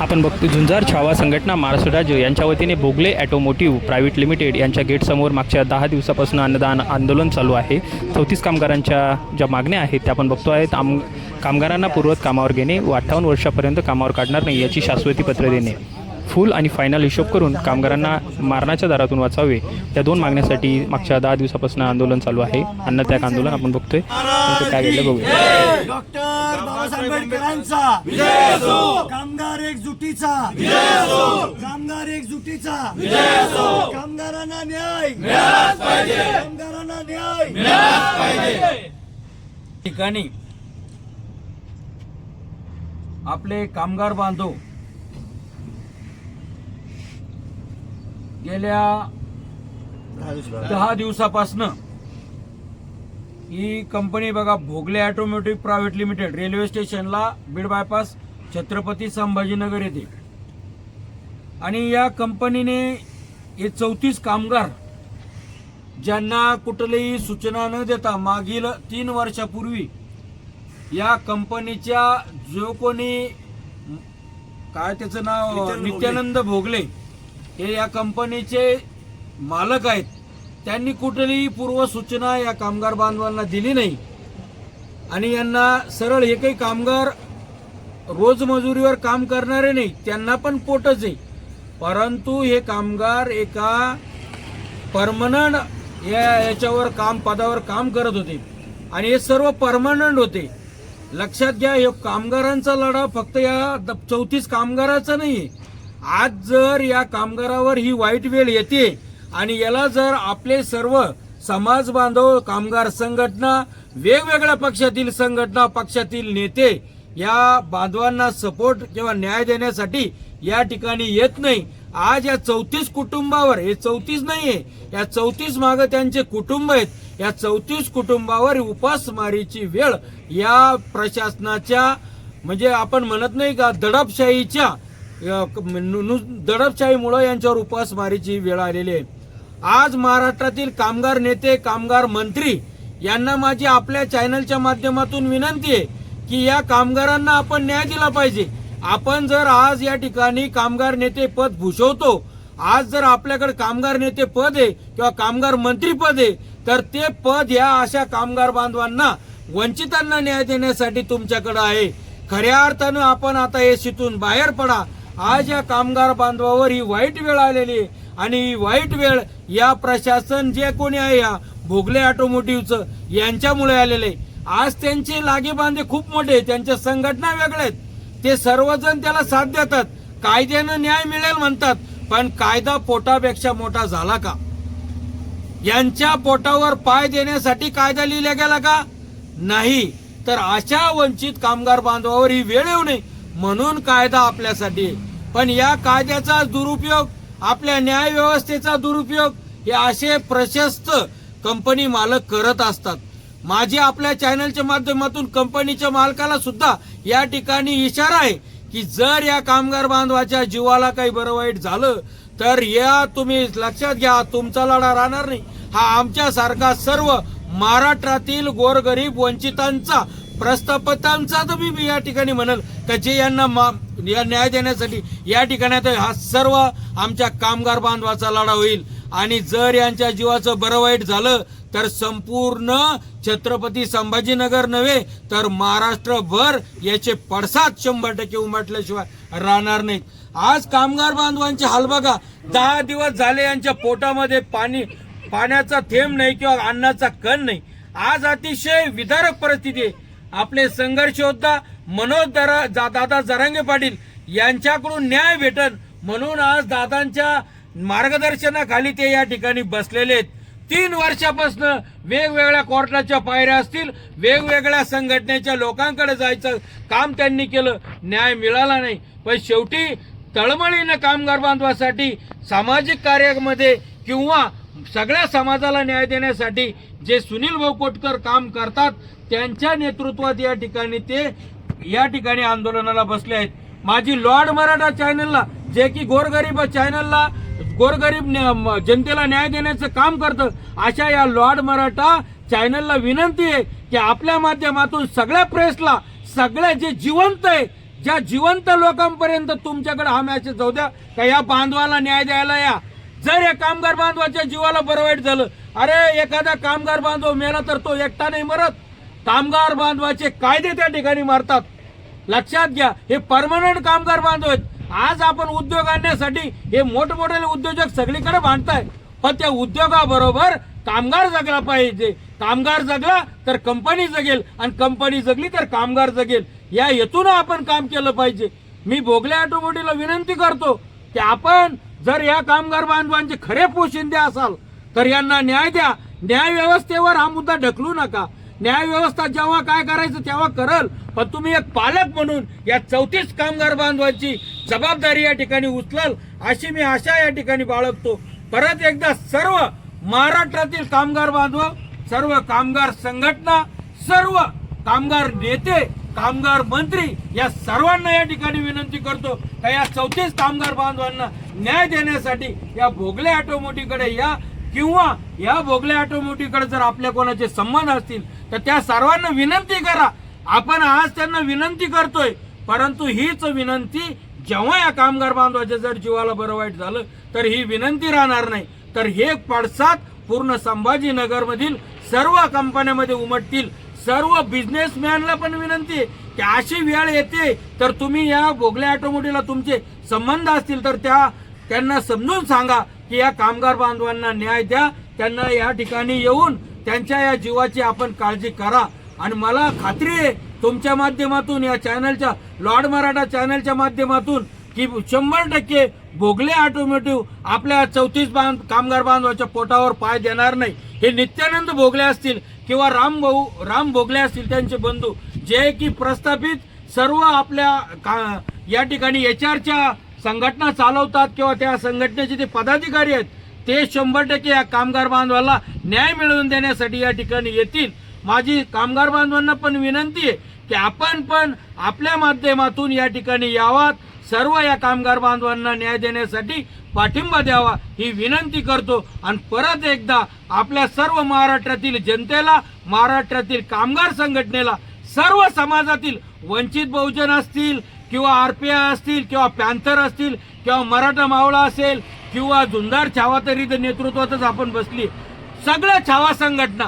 आपण बघतो झुंजार छावा संघटना महाराष्ट्र राज्य यांच्या वतीने भोगले ॲटोमोटिव्ह प्रायव्हेट लिमिटेड यांच्या गेटसमोर मागच्या दहा दिवसापासून अन्नदान आंदोलन चालू आहे. चौतीस कामगारांच्या ज्या मागण्या आहेत त्या आपण बघतो आहेत. आम कामगारांना पूर्वत कामावर घेणे व अठ्ठावन्न वर्षापर्यंत कामावर काढणार नाही याची शाश्वती पत्र देणे. फुल आणि फायनल हिशोब करून कामगारांना मारणाच्या दारातून वाचावे. या दोन मागण्यासाठी मागच्या दहा दिवसापासून आंदोलन चालू आहे. अन्नत्याग आंदोलन आपण बघतोय. काय घडलं बघूया. डॉक्टर बाबासाहेब आंबेडकरांचा. कामगार एकजुटीचा. कामगार एकजुटीचा. कामगारांना न्याय. कामगारांना न्याय. ठिकाणी आपले कामगार बांधव गेल्या दहा दिवसापासनं ही कंपनी बघा Bhogle automotive private limited railway स्टेशनला बीड बायपास छत्रपती संभाजीनगर येथे आणि या कंपनीने हे चौतीस कामगार ज्यांना कुठलीही सूचना न देता मागील तीन वर्षापूर्वी या कंपनीच्या जो कोणी काय त्याचं नाव नित्यानंद भोगले. हे या कंपनीचे मालक आहेत. त्यांनी कुठलीही पूर्व सूचना या कामगार बांधवांना दिली नाही. आणि यांना सरळ हे काही कामगार रोजमजुरीवर काम करणारे नाही त्यांना पण पोटच आहे. परंतु हे कामगार एका परमनंट या याच्यावर काम पदावर काम करत होते. आणि हे सर्व परमनंट होते. लक्षात घ्या हे कामगारांचा लढा फक्त या चौतीस कामगाराचा नाहीये. आज जर या कामगारावर ही वाईट वेळ येते आणि याला जर आपले सर्व समाज बांधव कामगार संघटना वेगवेगळ्या पक्षातील संघटना पक्षातील नेते या बांधवांना सपोर्ट किंवा न्याय देण्यासाठी या ठिकाणी येत नाही. आज या चौतीस कुटुंबावर हे चौतीस नाहीये या चौतीस मागे त्यांचे कुटुंब आहेत. या चौतीस कुटुंबावर उपासमारीची वेळ या प्रशासनाच्या म्हणजे आपण म्हणत नाही का दडपशाहीच्या दडपशाहीमुळं यांच्यावर उपासमारीची वेळ आलेली आहे. आज महाराष्ट्रातील कामगार नेते कामगार मंत्री यांना माझी आपल्या चॅनलच्या माध्यमातून विनंती आहे की या कामगारांना आपण न्याय दिला पाहिजे. आपण जर आज या ठिकाणी कामगार नेते पद भूषवतो आज जर आपल्याकडे कामगार नेते पद आहे किंवा कामगार मंत्री पद आहे तर ते पद या अशा कामगार बांधवांना वंचितांना न्याय देण्यासाठी तुमच्याकडे आहे. खऱ्या अर्थानं आपण आता एसीतून बाहेर पडा. आज या कामगार बांधवावर ही वाईट वेळ आलेली आहे. आणि ही वाईट वेळ या प्रशासन जे कोणी आहे या भोगले ऑटोमोटिव्हचं यांच्यामुळे आलेले आहे. आज त्यांचे लागेबांधे खूप मोठे आहेत. त्यांच्या संघटना वेगळ्या आहेत. ते सर्वजण त्याला साथ देतात. कायद्यानं न्याय मिळेल म्हणतात. पण कायदा पोटापेक्षा मोठा झाला का? यांच्या पोटावर पाय देण्यासाठी कायदा लिहिला गेला का? नाही. तर अशा वंचित कामगार बांधवावर ही वेळ येऊ नये. म्हणून कायदा आपल्यासाठी आहे. पण या कायद्याचा दुरुपयोग आपल्या न्यायव्यवस्थेचा दुरुपयोग हे असे प्रशस्त कंपनी मालक करत असतात. माझी आपल्या चॅनलच्या माध्यमातून कंपनीच्या मालकाला सुद्धा या ठिकाणी इशारा आहे की जर या कामगार बांधवाच्या जीवाला काही बरं वाईट झालं तर या तुम्ही लक्षात घ्या तुमचा लढा राहणार नाही. हा आमच्यासारखा सर्व महाराष्ट्रातील गोरगरीब वंचितांचा प्रस्थापतांचा तर मी या ठिकाणी म्हणल का जे यांना मा- न्याय देण्यासाठी या ठिकाणी तर हा सर्व आमच्या कामगार बांधवाचा लढा होईल. आणि जर यांच्या जीवाचं बरं वाईट झालं तर संपूर्ण छत्रपती संभाजीनगर नव्हे तर महाराष्ट्रभर याचे पडसाद शंभर टक्के उमटल्याशिवाय राहणार नाहीत. आज कामगार बांधवांचे हाल बघा. दहा दिवस झाले यांच्या पोटामध्ये पाणी पाण्याचा थेंब नाही किंवा अन्नाचा कण नाही. आज अतिशय विदारक परिस्थिती आहे. आपले संघर्ष होता मनोज दरा जा- दादा जरांगे पाटील यांच्याकडून न्याय भेटन म्हणून आज दादांच्या मार्गदर्शनाखाली ते या ठिकाणी बसलेले आहेत. तीन वर्षापासून वेगवेगळ्या कोर्टाच्या पायऱ्या असतील वेगवेगळ्या संघटनेच्या लोकांकडे जायचं काम त्यांनी केलं न्याय मिळाला नाही. पण शेवटी तळमळीनं कामगार बांधवासाठी सामाजिक कार्यामध्ये किंवा सगळ्या समाजाला न्याय देण्यासाठी जे सुनील भाऊ कोटकर काम करतात त्यांच्या नेतृत्वात या ठिकाणी ते या ठिकाणी आंदोलनाला बसले आहेत. माझी लॉर्ड मराठा चॅनलला जे की गोरगरीब चॅनलला गोरगरीब न्या- म- जनतेला न्याय देण्याचं काम करतं अशा या लॉर्ड मराठा चॅनलला विनंती आहे की आपल्या माध्यमातून सगळ्या प्रेसला सगळ्या जे जिवंत आहे ज्या जिवंत लोकांपर्यंत तुमच्याकडे हा मॅसेज जाऊ द्या का या बांधवाला न्याय द्यायला या. जर या कामगार बांधवाच्या जीवाला बरं वाईट झालं अरे एखादा कामगार बांधव मेला तर तो एकटा नाही मरत. कामगार बांधवाचे कायदे त्या ठिकाणी मारतात. लक्षात घ्या हे परमनंट कामगार बांधव आहेत. आज आपण उद्योग आणण्यासाठी हे मोठमोठे उद्योजक सगळीकडे बांधताय. पण त्या उद्योगाबरोबर कामगार जगला पाहिजे. कामगार जगला तर कंपनी जगेल आणि कंपनी जगली तर कामगार जगेल. या हेतून आपण काम केलं पाहिजे. मी भोगले ऑटोमोटिव्हला विनंती करतो की आपण जर या कामगार बांधवांचे खरे पोशिंदे असाल तर यांना न्याय द्या. न्याय व्यवस्थेवर हा मुद्दा ढकलू नका. न्यायव्यवस्था जेव्हा काय करायचं तेव्हा करल. पण तुम्ही एक पालक म्हणून या चौतीस कामगार बांधवांची जबाबदारी या ठिकाणी उचलाल अशी मी आशा या ठिकाणी बाळगतो. परत एकदा सर्व महाराष्ट्रातील कामगार बांधव सर्व कामगार संघटना सर्व कामगार नेते कामगार मंत्री या सर्वांना या ठिकाणी विनंती करतो का या चौतीस कामगार बांधवांना न्याय देण्यासाठी या भोगले ऑटोमोटिव्हकडे या. किंवा या भोगले ऑटोमोटिव्हकडे जर आपल्या कोणाचे संबंध असतील तर त्या सर्वांना विनंती करा. आपण आज त्यांना विनंती करतोय परंतु हीच विनंती जेव्हा या कामगार बांधवाच्या जर जीवाला बरं वाईट झालं तर ही विनंती राहणार नाही. तर हे पडसाद पूर्ण संभाजीनगरमधील सर्व कंपन्यामध्ये उमटतील. सर्व बिझनेसमॅनला पण विनंती आहे की अशी वेळ येते तर तुम्ही या भोगल्या ऑटोमोटिव्हला तुमचे संबंध असतील तर त्या त्यांना समजून सांगा. की या कामगार बांधवांना न्याय द्या त्यांना या ठिकाणी येऊन त्यांच्या या जीवाची आपण काळजी करा. आणि मला खात्री आहे तुमच्या माध्यमातून या चॅनलच्या लॉर्ड मराठा चॅनलच्या माध्यमातून की शंभर टक्के भोगले ऑटोमोटिव्ह आपल्या चौतीस बांध कामगार बांधवाच्या पोटावर पाय देणार नाही. हे नित्यानंद भोगले असतील किंवा राम भाऊ राम भोगले असतील त्यांचे बंधू जे की प्रस्थापित सर्व आपल्या का या ठिकाणी एच आरच्या संघटना चालवतात किंवा त्या संघटनेचे ते पदाधिकारी आहेत ते शंभर टक्के या कामगार बांधवाला न्याय मिळवून देण्यासाठी या ठिकाणी येतील. माझी कामगार बांधवांना पण विनंती आहे की आपण पण आपल्या माध्यमातून या ठिकाणी यावात. सर्व या कामगार बांधवांना न्याय देण्यासाठी पाठिंबा द्यावा ही विनंती करतो. आणि परत एकदा आपल्या सर्व महाराष्ट्रातील जनतेला महाराष्ट्रातील कामगार संघटनेला सर्व समाजातील वंचित बहुजन असतील किंवा आरपीआय असतील किंवा पॅन्थर असतील किंवा मराठा मावळा असेल किंवा झुंजार छावा तरी तर नेतृत्वातच आपण बसली सगळ्या छावा संघटना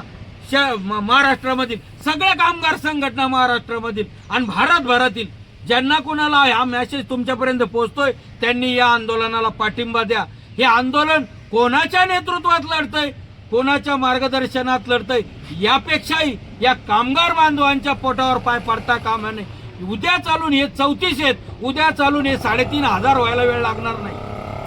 श- म- महाराष्ट्रामधील सगळ्या कामगार संघटना महाराष्ट्रामधील आणि भारतभरातील ज्यांना कोणाला हा मेसेज तुमच्यापर्यंत पोहोचतोय त्यांनी या आंदोलनाला पाठिंबा द्या. हे आंदोलन कोणाच्या नेतृत्वात लढतंय कोणाच्या मार्गदर्शनात लढतंय यापेक्षाही या कामगार बांधवांच्या पोटावर पाय पडता कामा नये. उद्या चालून हे चौतीस आहेत. उद्या चालून हे साडेतीन हजार व्हायला वेळ लागणार नाही.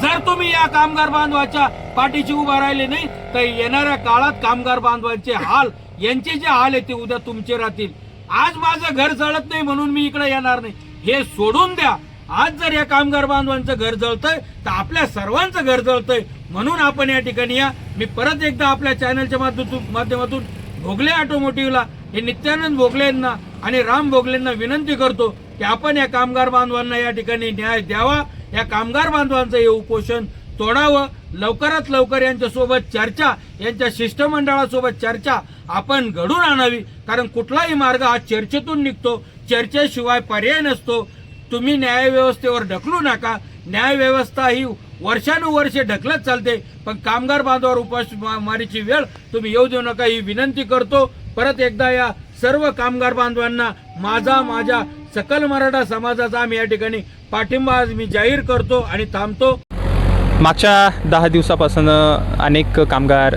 जर तुम्ही या कामगार बांधवाच्या पाठीशी उभा राहिले नाही तर येणाऱ्या काळात कामगार बांधवांचे हाल यांचे जे हाल आहेत ते उद्या तुमचे राहतील. आज माझं घर जळत नाही म्हणून मी इकडे येणार नाही. हे सोडून द्या. आज जर या कामगार बांधवांचं घर जळतंय तर आपल्या सर्वांचं घर जळतंय. म्हणून आपण या ठिकाणी या. मी परत एकदा आपल्या चॅनलच्या माध्यमातून माध्यमातून भोगले ऑटोमोटिव्हला. हे नित्यानंद भोगले यांना आणि राम भोगलेंना विनंती करतो की आपण या कामगार बांधवांना या ठिकाणी न्याय द्यावा. या कामगार बांधवांचं हे उपोषण तोडावं. लवकरात लवकर यांच्यासोबत चर्चा यांच्या शिष्टमंडळासोबत चर्चा आपण घडून आणावी. कारण कुठलाही मार्ग हा चर्चेतून निघतो. चर्चेशिवाय पर्याय नसतो. तुम्ही न्यायव्यवस्थेवर ढकलू नका. न्यायव्यवस्था ही वर्षानुवर्षे ढकलत चालते. पण कामगार बांधवावर उपासमारीची वेळ तुम्ही येऊ देऊ नका ही विनंती करतो. परत एकदा या सर्व कामगार बांधवांना माझा माझ्या सकल मराठा समाजाचा आम्ही या ठिकाणी पाठिंबा आज मी जाहीर करतो आणि थांबतो. मागच्या दहा दिवसापासून अनेक कामगार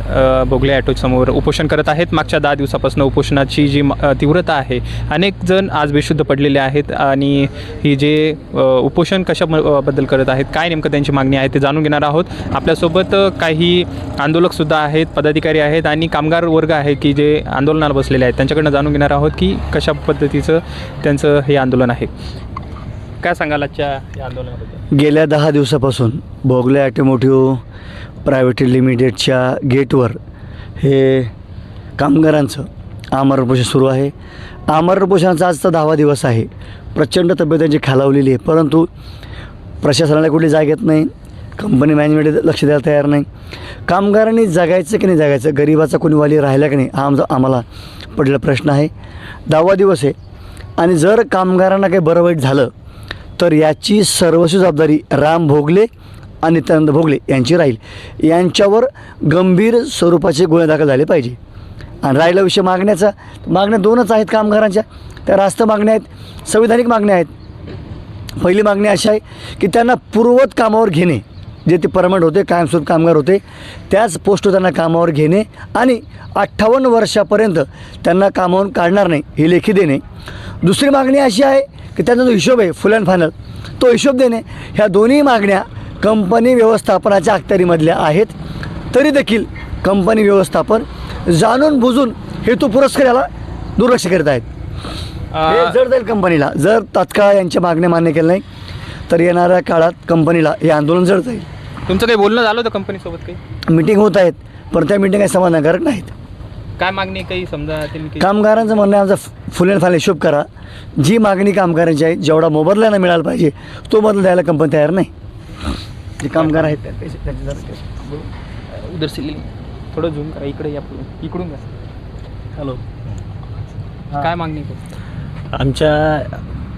बोगले ॲटोसमोर उपोषण करत आहेत. मागच्या दहा दिवसापासून उपोषणाची जी म- तीव्रता आहे अनेक जण आज बेशुद्ध पडलेले आहेत आणि ही जे उपोषण कशा बद्दल करत आहेत काय नेमकं त्यांची मागणी आहे ते जाणून घेणार आहोत. आपल्यासोबत काही आंदोलकसुद्धा आहेत पदाधिकारी आहेत आणि कामगार वर्ग आहे की जे आंदोलनाला बसलेले आहेत. त्यांच्याकडनं जाणून घेणार आहोत की कशा पद्धतीचं त्यांचं हे आंदोलन आहे. काय सांगाल आजच्या या आंदोलनाबद्दल? गेल्या दहा दिवसापासून भोगले ॲटोमोटिव्ह प्रायव्हेट लिमिटेडच्या गेटवर हे कामगारांचं आमरण उपोषण सुरू आहे. आमरण उपोषणाचा आजचा दहावा दिवस आहे. प्रचंड तब्येत त्यांची खालावलेली आहे. परंतु प्रशासनाला कुठली जाग येत नाही. कंपनी मॅनेजमेंट लक्ष द्यायला तयार नाही. कामगारांनी जगायचं की नाही जगायचं गरिबाचा कोणी वाली राहिला की नाही हा आमचा आम्हाला पडलेला प्रश्न आहे. दहावा दिवस आहे. आणि जर कामगारांना काही बरं वाईट झालं तर याची सर्वस्वी जबाबदारी राम भोगले आणि नित्यानंद भोगले यांची राहील. यांच्यावर गंभीर स्वरूपाचे गुन्हे दाखल झाले पाहिजे. आणि राहिला विषय मागण्याचा मागण्या दोनच आहेत कामगारांच्या. त्या रास्त मागण्या आहेत संविधानिक मागण्या आहेत. पहिली मागणी अशी आहे की त्यांना पूर्ववत कामावर घेणे जे ते परमनंट होते कायमस्वरूप कामगार होते त्याच पोस्ट त्यांना कामावर घेणे आणि अठ्ठावन्न वर्षापर्यंत त्यांना कामावरून काढणार नाही हे लेखी देणे. दुसरी मागणी अशी आहे की त्यांचा जो हिशोब आहे फुल अँड फायनल तो हिशोब देणे ह्या दोन्ही मागण्या कंपनी व्यवस्थापनाच्या अखत्यारीमधल्या आहेत. तरी देखील कंपनी व्यवस्थापन जाणून बुजून हेतू पुरस्कार याला दुर्लक्ष करत आहेत. हे जर जाईल कंपनीला जर तात्काळ यांच्या मागण्या मान्य केल्या नाही तर येणाऱ्या काळात कंपनीला हे आंदोलन जड जाईल. तुमचं काही बोलणं झालं होतं कंपनीसोबत काही? मिटिंग होत आहेत पण त्या मिटिंग काही समाधानकारक नाहीत. काय मागणी काही समजा त्यांनी कामगारांचं म्हणणं आहे आमचा फुल फायनल हिशोब करा. जी मागणी कामगारांची आहे जेवढा मोबदला मिळाला पाहिजे तो बदल द्यायला कंपनी तयार नाही. जे कामगार आहेत त्या- त्याचे- त्याचे जरा- उधर से थोडं झूम करा इकडे या इकडून घ्या हॅलो काय मागणी? आमच्या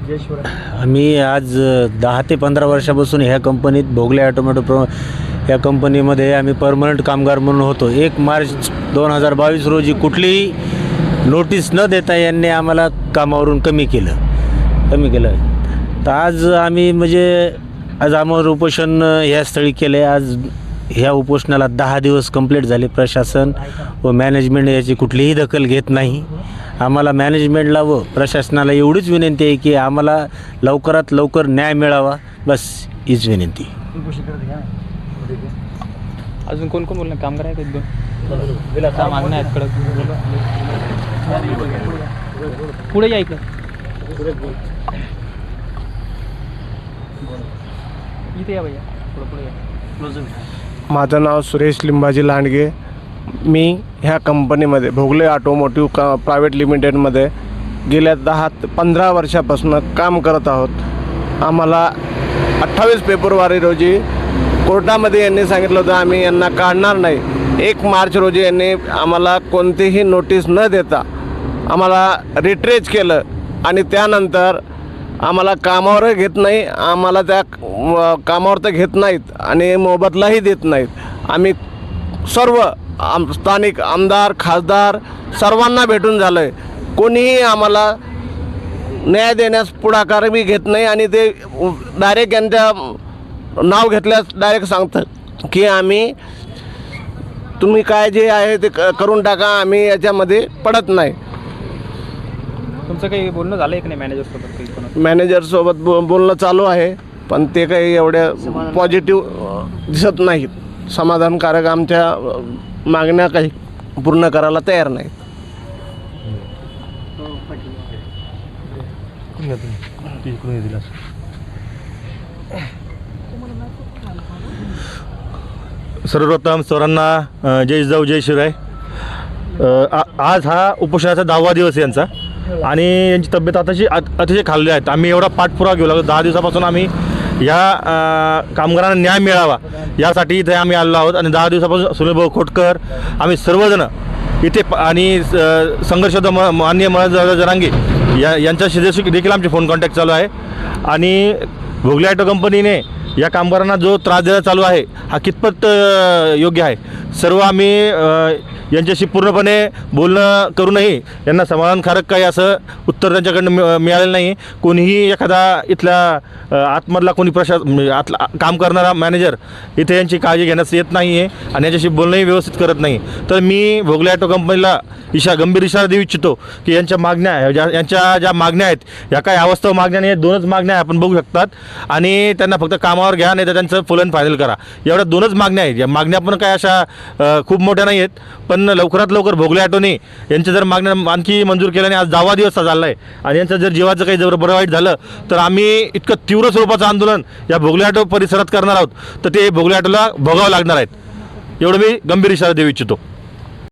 आम्ही आज दहा ते पंधरा वर्षापासून ह्या कंपनीत भोगले ऑटोमॅटो प्र या कंपनीमध्ये आम्ही परमनंट कामगार म्हणून होतो. एक मार्च दोन हजार बावीस रोजी कुठलीही नोटीस न देता यांनी आम्हाला कामावरून कमी केलं. कमी केलं. तर आज आम्ही म्हणजे आज आम्हाला उपोषण ह्या स्थळी केले आज ह्या उपोषणाला दहा दिवस कंप्लीट झाले प्रशासन व मॅनेजमेंट याची कुठलीही दखल घेत नाही. आम्हाला मॅनेजमेंटला व प्रशासनाला एवढीच विनंती आहे की आम्हाला लवकरात लवकर न्याय मिळावा. बस हीच विनंती. अजून कोण कोण बोलणार? कामगार आहेत एक दोन. काय मागण्या आहेत कडक. पुढे या इकडे. इथे या भैया पुढे पुढे या. माझं नाव सुरेश लिंबाजी लांडगे. मी ह्या कंपनीमध्ये भोगले ऑटोमोटिव्ह का प्रायव्हेट लिमिटेडमध्ये गेल्या दहा ते पंधरा वर्षापासून काम करत आहोत. आम्हाला अठ्ठावीस फेब्रुवारी रोजी कोर्टामध्ये यांनी सांगितलं होतं आम्ही यांना काढणार नाही. एक मार्च रोजी यांनी आम्हाला कोणतीही नोटीस न देता आम्हाला रिट्रेच केलं आणि त्यानंतर आम्हाला कामावर घेत नाही आम्हाला त्या कामावर तर घेत नाहीत आणि मोबदलाही देत नाहीत. आम्ही सर्व आम स्थानिक आमदार खासदार सर्वांना भेटून झालं आहे कोणीही आम्हाला न्याय देण्यास पुढाकार बी घेत नाही आणि ते डायरेक्ट यांच्या नाव घेतल्यास डायरेक्ट सांगतात की आम्ही तुम्ही काय जे आहे ते क- करून टाका आम्ही याच्यामध्ये पडत नाही. तुमचं काही बोलणं झालं आहे की नाही मॅनेजर सोबत काही कोणाचं? मॅनेजरसोबत बो बोलणं चालू आहे पण ते काही एवढ्या पॉझिटिव्ह दिसत नाहीत. समाधानकारक आमच्या मागण्या काही पूर्ण करायला तयार नाहीत सर्वप्रथम सरांना जय जाऊ जय शिवराय. आ- आज हा उपोषणाचा दहावा दिवस आहे यांचा. आणि यांची तब्येत आताशी अत- अतिशय खाल्ली आहेत. आम्ही एवढा पाठपुरावा घेऊ लागलो. दहा दिवसापासून आम्ही या कामगारांना न्याय मिळावा. यासाठी इथे आम्ही आलो आहोत आणि दहा दिवसापासून सुनीलभाऊ खोटकर आम्ही सर्वजण इथे आणि संघर्ष म- माननीय मनोज जरांगे या यांच्याशी देखील देखील आमचे फोन कॉन्टॅक्ट चालू आहे. आणि भोगले ऑटो कंपनीने या कामगारांना जो त्रास देणं चालू आहे हा कितपत योग्य आहे? सर्व आम्ही यांच्याशी पूर्णपणे बोलणं करूनही यांना समाधानकारक काही असं उत्तर त्यांच्याकडनं मि मिळालेलं नाही. कोणीही एखादा इथल्या आतमधला कोणी प्रशा म्हणजे आतला काम करणारा मॅनेजर इथे यांची काळजी घेण्यास येत नाही आहे आणि यांच्याशी बोलणंही व्यवस्थित करत नाही. तर मी भोगले ऑटो कंपनीला इशा गंभीर इशारा देऊ इच्छितो की यांच्या मागण्या ज्या यांच्या ज्या मागण्या आहेत या काही अवास्तव मागण्या नाही आहेत दोनच मागण्या आहे, आपण बघू शकतात. आणि त्यांना फक्त काम कामावर घ्या नाही तर त्यांचं फुल फायनल करा. एवढ्या दोनच मागण्या आहेत. या मागण्या पण काय अशा खूप मोठ्या नाही आहेत. पण लवकरात लवकर भोगले आटोने यांच्या जर मागण्या आणखी मंजूर केल्याने आज दहावा दिवस झाला आहे आणि यांचं जर जीवाचं काही जर बरं वाईट झालं तर आम्ही इतकं तीव्र स्वरूपाचं आंदोलन या भोगले आटो परिसरात करणार आहोत. तर ते भोगले आटोला भोगावं लागणार आहेत. एवढं मी गंभीर इशारा देऊ इच्छितो.